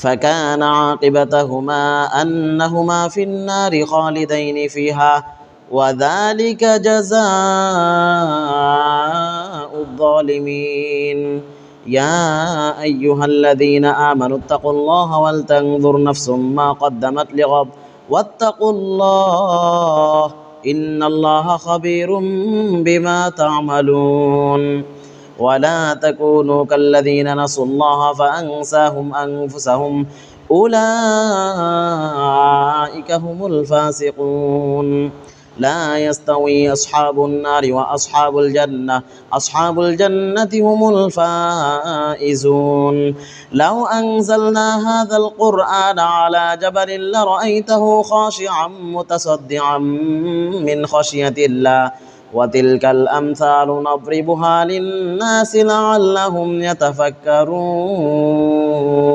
فكان عاقبتهما أنهما في النار خالدين فيها وذلك جزاء الظالمين. يا أيها الذين آمنوا اتقوا الله ولتنظر نفس ما قدمت لغد. واتقوا الله إن الله خبير بما تعملون. ولا تكونوا كالذين نسوا الله فأنساهم أنفسهم. أولئك هم الفاسقون. لا يستوي أصحاب النار وأصحاب الجنة. أصحاب الجنة هم الفائزون. لو أنزلنا هذا القرآن على جبل لرأيته خاشعا متصدعا من خشية الله. وتلك الأمثال نضربها للناس لعلهم يتفكرون.